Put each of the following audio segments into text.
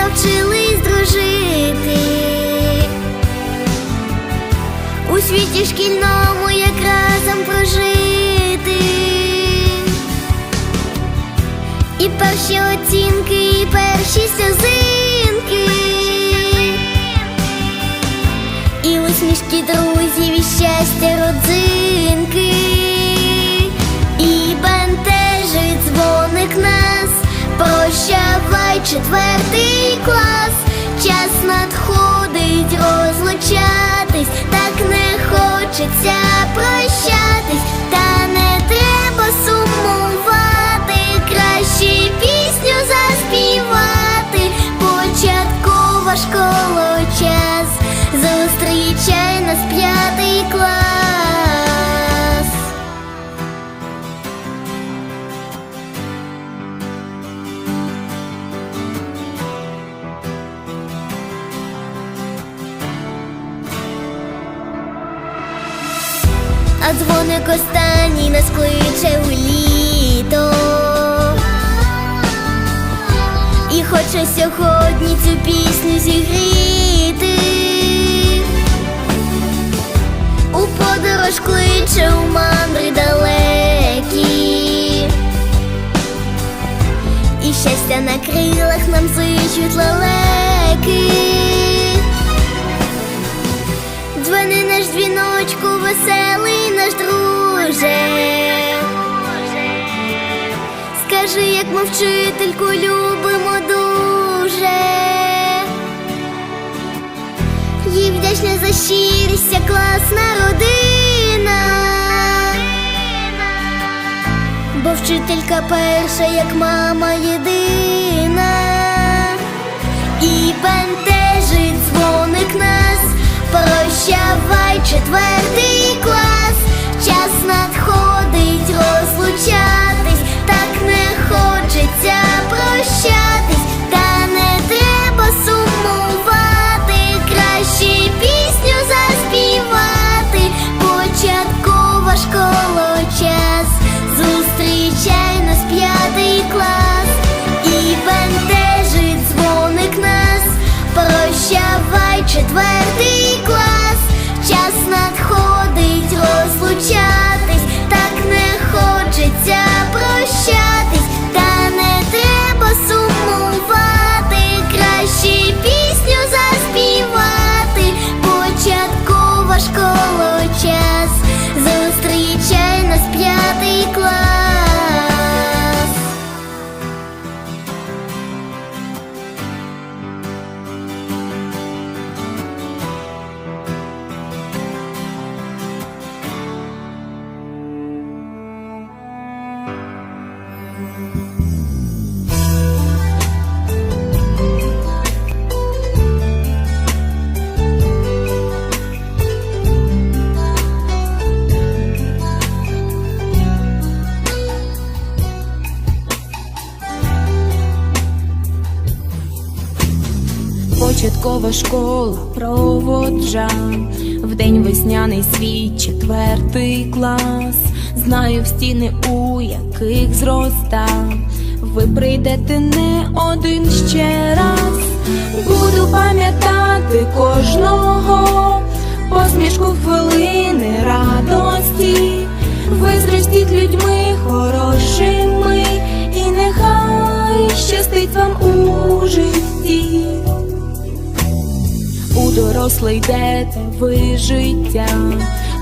навчились дружити. У світі шкільному як разом прожити. І перші оцінки, і перші сльозинки. І усмішки друзів, і щастя родзинки. І бентежить дзвоник нас. Прощавай четвертий клас. Час надходить розлучатись, так не хочеться прощатись, та не треба сумувати, А дзвоник останній нас кличе у літо. І хоче сьогодні цю пісню зігріти. У подорож кличе у мандри Скажи, як ми вчительку любимо дуже. Їй вдячна за щирість, класна родина. Бо вчителька перша, як мама єдина. І бентежить дзвоник нас. Прощавай четвертий Початкова школа проводжа в день весняний свій четвертий клас. Знаю в стіни, у яких зростав. Ви прийдете не один ще раз. Буду пам'ятати кожного посмішку хвилини радості. Ви зростіть людьми хорошими, і нехай щастить вам у житті. У доросле йдете ви життя,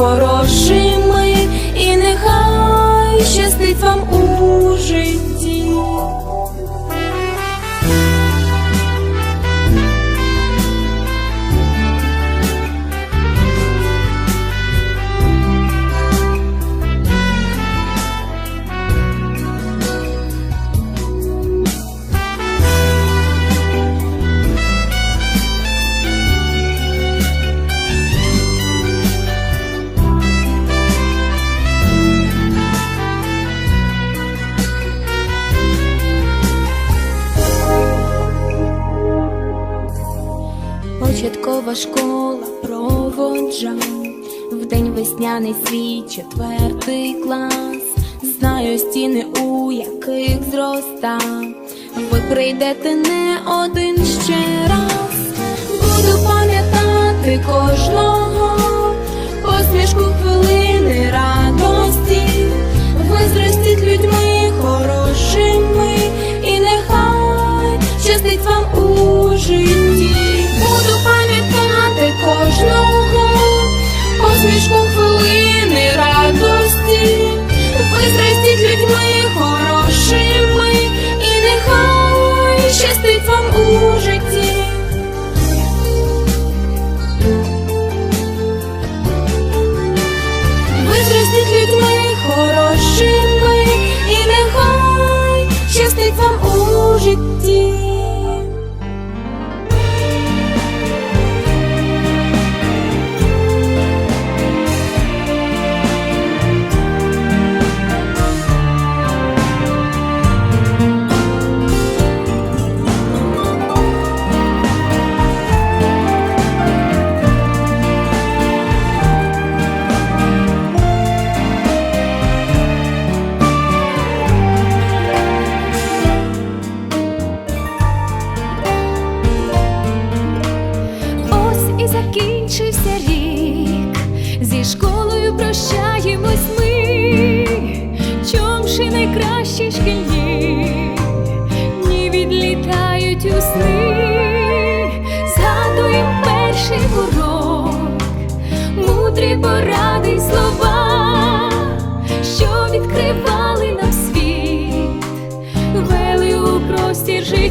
хорошими, і нехай щастить вам у житті. Початкова школа проводжа, в день весняний свій четвертий клас. Знаю стіни, у яких зроста. Ви прийдете не один ще раз. Буду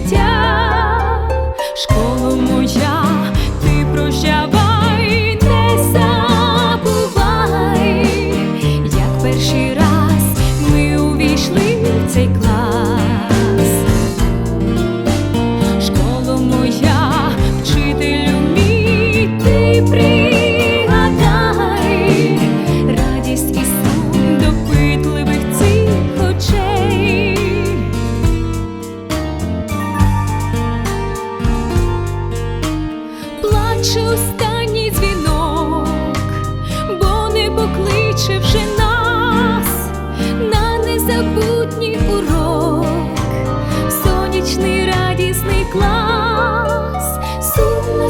家。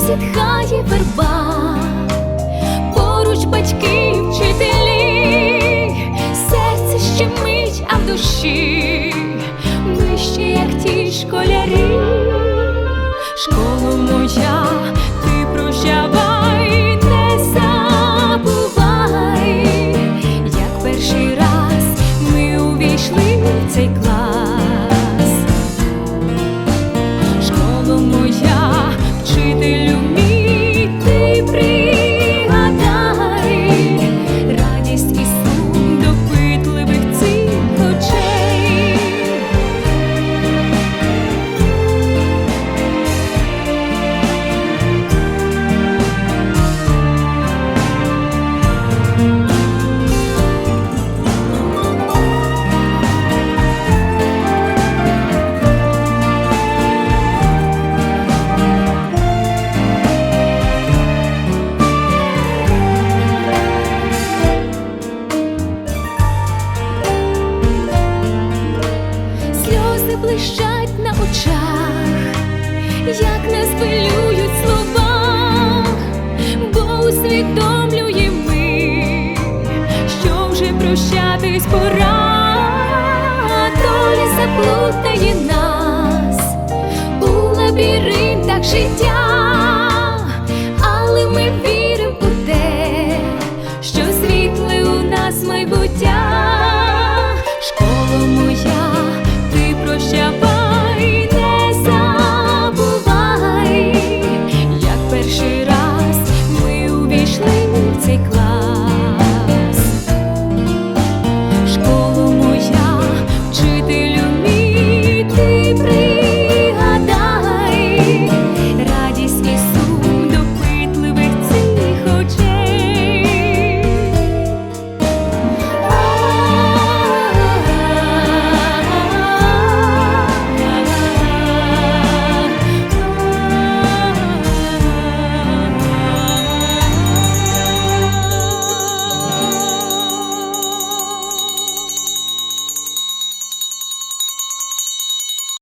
зітхає верба, поруч батьки, вчителі, серце ще мить, а в душі вище, як ті школярі, школу моя.